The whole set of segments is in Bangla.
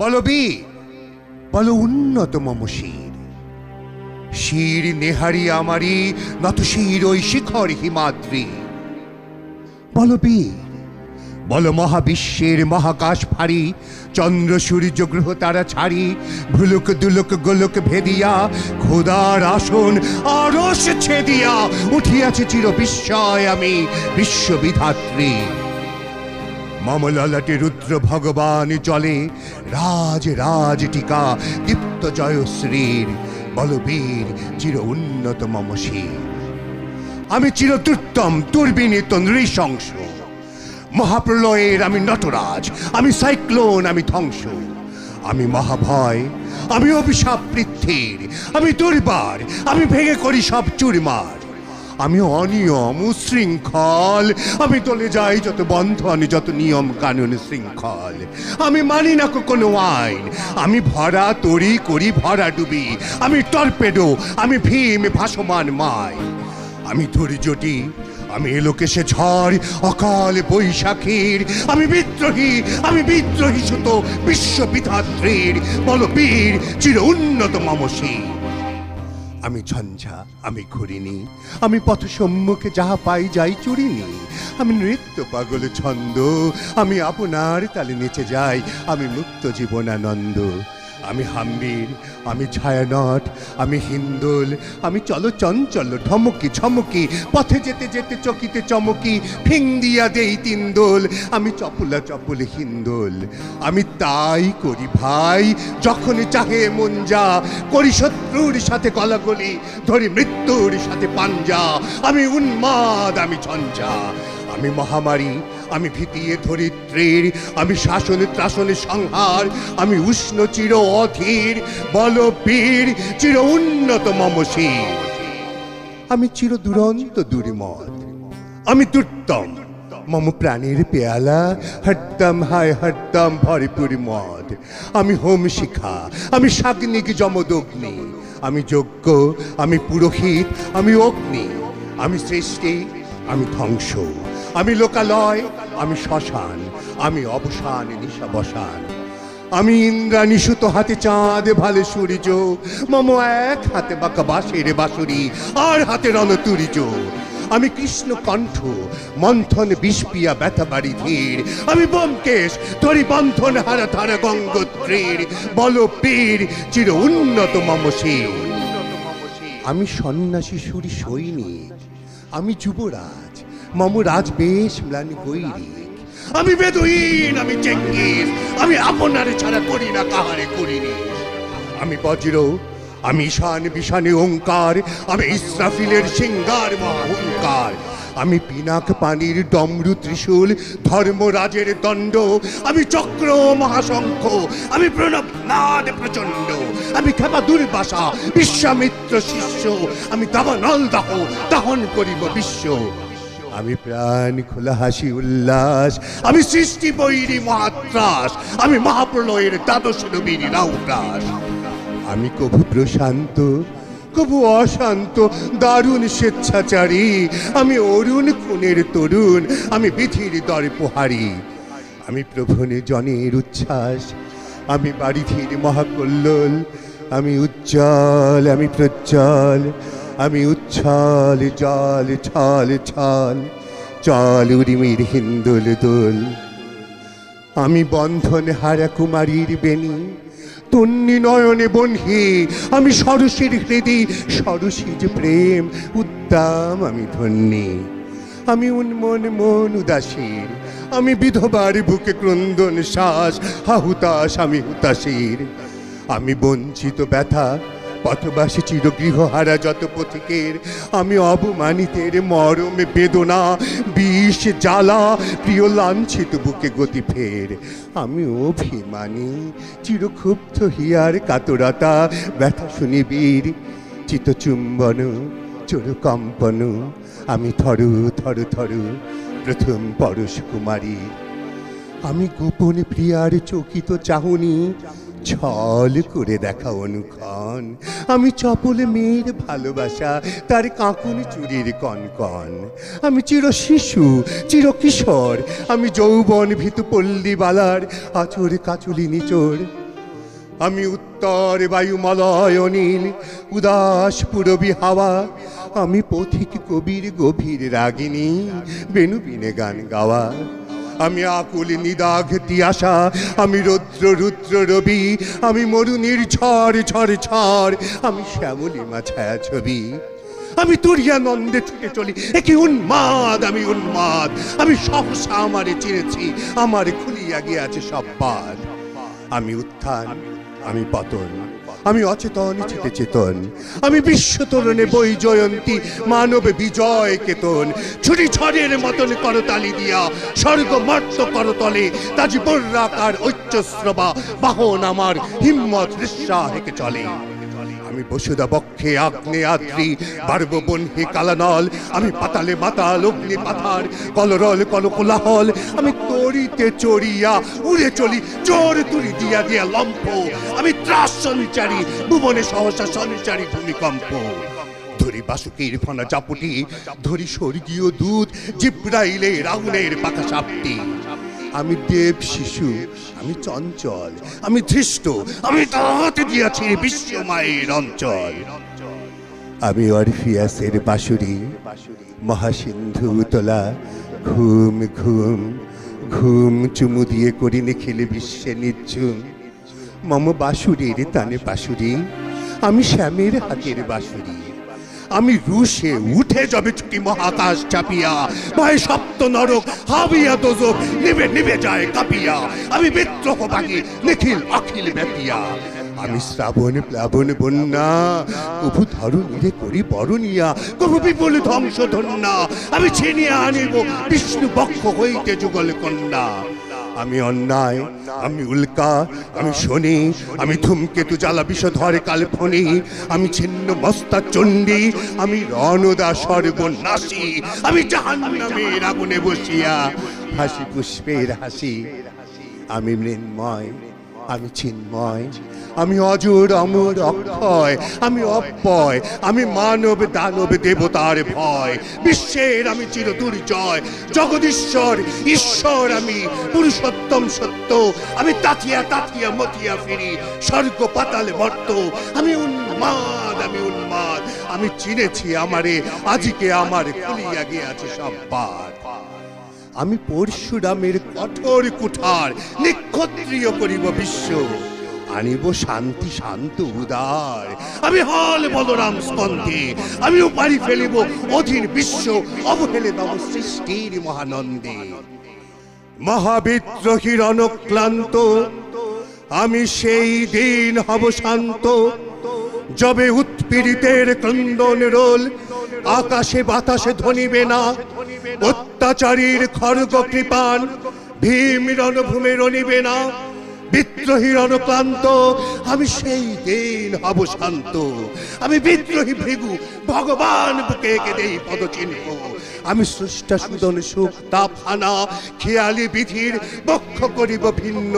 বলবি বল উন্নত মম শির শির নেহারি আমারি, নত শির ওই শিখর হিমাদ্রি। বলবীর বল মহাবিশ্বের মহাকাশ ফাড়ি চন্দ্র সূর্য গ্রহ তারা ছাড়ি ভুলুক দুলুক গোলক ভেদিয়া, খোদার আসন আরস ছেদিয়া, উঠিয়াছে চির বিস্ময় আমি বিশ্ববিধাত্রী। মমললাটে রুদ্র ভগবান চলে। রাজ রাজ টিকা, দীপ্ত জয়শ্রীর বলবীর চির উন্নত মম শির। আমি চিরদুত্তম দুর্বিনীত, নৃশংস। মহাপ্রলয়ের আমি নটরাজ, আমি সাইক্লোন, আমি ধ্বংস। আমি মহাভয়, আমি অভিশাপ পৃথ্বীর, আমি দুর্বার, আমি ভেঙে করি সব চুরমার। আমি অনিয়ম উশৃঙ্খল। আমি চলে যাই যত বন্ধন, যত নিয়ম কানুন শৃঙ্খল। আমি মানি না কোনো আইন। আমি ভরা তরি করি ভরা ডুবি। আমি টর্পেডো, আমি ভীম ভাসমান মাই। আমি ধৈর্যটি, আমি এলোকেশে ঝড়, অকাল বৈশাখীর। আমি বিদ্রোহী আমি বিদ্রোহী সুত বিশ্ববিধাত্রীর বলবীর চির উন্নত মমসী আমি ঝঞ্ঝা আমি ঘুরিনি আমি পথ সম্মুখে যাহা পাই যাই চুরিনি আমি নৃত্য পাগল ছন্দ, আমি আপনার তালে নেচে যাই, আমি মুক্ত জীবনানন্দ। আমি হাম্বির, আমি ছায়ানট, আমি হিন্দুল, আমি চলো চঞ্চল ঢমকি ঝমকি, পথে যেতে যেতে চকিতে চমকি, ফিং দিয়া দেই তিনদোল, আমি চপলা চপলে হিন্দোল। আমি তাই করি ভাই, যখনই চাহে মন যা, করি শত্রুর সাথে কলাগলি ধরি মৃত্যুর সাথে পাঞ্জা, আমি উন্মাদ, আমি ঝঞ্ঝা। আমি মহামারী আমি ভীতিয়ে ধরিত্রীর, আমি শাসনে ত্রাসনে সংহার, আমি উষ্ণ চির অধীর বল বীর চির উন্নত মমশীর আমি চির দুরন্ত দুরিমত আমি দুর্তম মম প্রাণের পেয়ালা, হরদম হায় হরদম ভরপুর মদ। আমি হোম শিখা, আমি সাগ্নিক যমদগ্নি, আমি যজ্ঞ, আমি পুরোহিত, আমি অগ্নি, আমি সৃষ্টি, আমি ধ্বংস। আমি লোকালয়, আমি শ্মশান, আমি অবসান, নিশা বসান। আমি ইন্দ্রাণী সুতো হাতে চাঁদ, ভালে সূর্য, মম এক হাতে বাঁকা বাঁশের বাঁশুরি, আর হাতে রণতুরিজ আমি কৃষ্ণ কণ্ঠ, মন্থন বিষপিয়া ব্যথা বাড়ি ধীর। আমি ব্যোমকেশ, ধরি বন্ধন হারা ধারা গঙ্গোত্রীর। বল পীর, চির উন্নত মম। আমি সন্ন্যাসী সুরি সৈনিক, আমি যুবরাজ। মম রাজ বেশ ম্লানি গৈরিক আমি বেদুইন আমি চেঙ্গিস আমি আপনারে ছাড়া করি না, কাহারে করিনি আমি বজ্র, আমি ঈশান বিশানে ওঙ্কার, আমি ইসরাফিলের সিঙ্গার মহাহংকার আমি পিনাক পানির ডমরু ত্রিশূল, ধর্মরাজের দণ্ড। আমি চক্র মহাশঙ্খ, আমি প্রণব নাদ প্রচণ্ড। আমি খেপা দুর্বাসা, বিশ্বামিত্র শিষ্য। আমি দাবানল দাহ, দাহন করিব বিশ্ব। আমি প্রাণ খোলা, হাসি, উল্লাস। আমি সৃষ্টি, বৈরী, মহাত্রাস। আমি মহাপ্রলয়ের দ্বাদশ নবীর রাউদাস আমি কভু প্রশান্ত, কভু অশান্ত, দারুণ স্বেচ্ছাচারী। আমি অরুণ খুনের তরুণ, আমি বিধির দরে পোহারি আমি প্রভনে জনের উচ্ছ্বাস। আমি বাড়ি বাড়িধির মহাকল্লোল। আমি উজ্জ্বল, আমি প্রজ্জ্বল। আমি উচ্ছল, জল, ছল ছল, চল, উরিমির হিন্দোল দোল। আমি বন্ধন হারা কুমারীর বেণী, তন্নি নয়নে বনহি আমি সরসীর হৃদি সরসীজ প্রেম, উদ্দাম, আমি ধন্যী। আমি উন্মন মন উদাসীর আমি বিধবার বুকে ক্রন্দন শ্বাস হাহুতাস আমি হুতাশীর। আমি বঞ্চিত ব্যথা পথবাসী চিরগৃহ হারা যত পথিকের, আমি অবমানিতের মরমে বেদনা, বিষ জ্বালা, প্রিয় লাঞ্ছিত বুকে গতি ফের। আমি অভিমানী, চিরক্ষুব্ধ হিয়ার কাতরতা, ব্যথা শুনিবীর চিতচুম্বন চোরকম্পন, আমি থরু থরু থরু প্রথম পরশ কুমারী আমি গোপন প্রিয়ার চকিত চাহনি ছল করে দেখা অনুক্ষণ। আমি চপল মেয়ের ভালোবাসা, তার কাঁকুন চুরির কনকন। আমি চির শিশু, চির কিশোর, আমি যৌবন ভীতু পল্লীবালার আচর কাচুলি নিচোর। আমি উত্তর বায়ুমলয় নীল উদাস পুরবী হাওয়া। আমি পথিক কবির গভীর রাগিনী, বেনু বিনে গান গাওয়া। আমি আকুল নিদাঘ তিয়াসা আমি রৌদ্র রুদ্র রবি, আমি মরুনির ঝড় ঝড় ঝড়, আমি শ্যামলিমা ছায়া ছবি। আমি তুরিয়ানন্দে ছুটে চলি একে উন্মাদ, আমি উন্মাদ, আমি সহসা আমারে চিনেছি, আমার খুলিয়া গিয়াছে সব পার আমি উত্থান, আমি পতন আমি অচেতন চেতে চেতন আমি বিশ্ব তরুণে বই জয়ন্তী মানব বিজয় কেতন। ছুটি ছড়ের মতন করতালি দিয়া স্বর্গ মর্ত করতলে তাজি বর্রাকার ঐচ্যশ্রবা বাহন আমার হিম্মত রিসা হেকে চলে। আমি বসুদা বক্ষে আগ্নে আদ্রি বারব বনহে কালানল, আমি পাতালে মাতাল, অগ্নি পাথার, কলরল কল কোলাহল আমি তরিতে চড়িয়া, উড়ে চলি জোর তুলি দিয়া দিয়া লম্প, আমি ত্রাস সঞ্চারী, ভুবনে সহসা সঞ্চারী ভূমিকম্প। ধরি বাসুকির ফনা চাপুটি ধরি স্বর্গীয় দুধ জিব্রাইলে রাহুলের পাকা সাপটি। আমি দেব শিশু, আমি চঞ্চল, আমি ধৃষ্ট, আমি তাহাতে দিয়াছি বিশ্ব মায়ের অঞ্চল। আমি অরফিয়াসের বাঁশুরি, মহাসিন্ধু তোলা ঘুম ঘুম ঘুম চুমু দিয়ে করি নিখিলে বিশ্বে নিচ্ছুম মম বাঁশুরির তানে বাঁশুরি, আমি শ্যামের হাতের বাঁশুরি। আমি রুশে উঠে যাবে ছুটি মহাকাশ চাপিয়া। ভয় সপ্ত নরক, হাবিয়া দোজক, নিবে নিবে যায় কাঁপিয়া। আমি বিদ্রোহ বাগি, নিখিল, অখিল ব্যাপিয়া। আমি শ্রাবণ, প্লাবন, বন্যা কভু ধরণীরে করি বরণিয়া কভু বিপুল ধ্বংস ধন্যা। আমি ছিনিয়ে আনিব, বিষ্ণু পক্ষ হইতে যুগল কন্যা। আমি অন্যায়, আমি উল্কা, আমি শনি, আমি ধূমকেতু জ্বালা বিষধরে কালফনি আমি ছিন্ন মস্তা চণ্ডী, আমি রণদা সর্বনাশী, আমি জাহান্নামের আগুনে বসিয়া হাসি পুষ্পের হাসি, আমি মৃন্ময় আমি চিন্ময়, আমি অজর অমর অক্ষয়, আমি অব্যয়, আমি মানব দানব দেবতার ভয়। বিশ্বের আমি চির দুর্জয়, জগদীশ্বর, ঈশ্বর আমি, পুরুষোত্তম সত্য, আমি তাথিয়া তাথিয়া মতিয়া ফিরি স্বর্গ পাতালে মর্ত, আমি উন্মাদ আমি উন্মাদ, আমি চিনেছি আমারে, আজকে আমার খুলিয়া গিয়াছে সব পার আমি পরশুরামের কঠোর কুঠার নিক্ষত্রিয় করিব বিশ্ব। আনিব শান্তি, শান্ত, উদার। আমি হল বলরাম স্কন্ধে। আমি উপারি ফেলিব অধীর বিশ্ব, অবহেলে তব সৃষ্টির মহানন্দে। মহাবিদ্রোহীর অনক্লান্ত আমি সেই দিন হব শান্ত। যবে উৎপীড়িতের ক্রন্দন রোল আকাশে বাতাসে ধনিবে না। অত্যাচারীর খড়গ কৃপান ভীম রণভূমে রণিবে না। বিদ্রোহী রণক্লান্ত, আমি সেই দিন হব শান্ত। আমি বিদ্রোহী ভৃগু, ভগবান বুকে এঁকে পদচিহ্ন। আমি স্রষ্টা সুদন সুখ তাপহানা, খেয়ালি বিধির বক্ষ করিব ভিন্ন।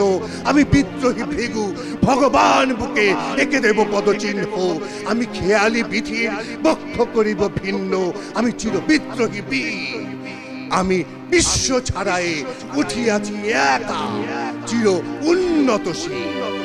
আমি বিদ্রোহী ভৃগু, ভগবান বুকে এঁকে দেব পদচিহ্ন। আমি খেয়ালি বিধির বক্ষ করিব ভিন্ন। আমি চির বিদ্রোহী বীর। আমি বিশ্ব ছাড়ায়ে উঠিয়াছি একা, চির উন্নত উন্নতশীল।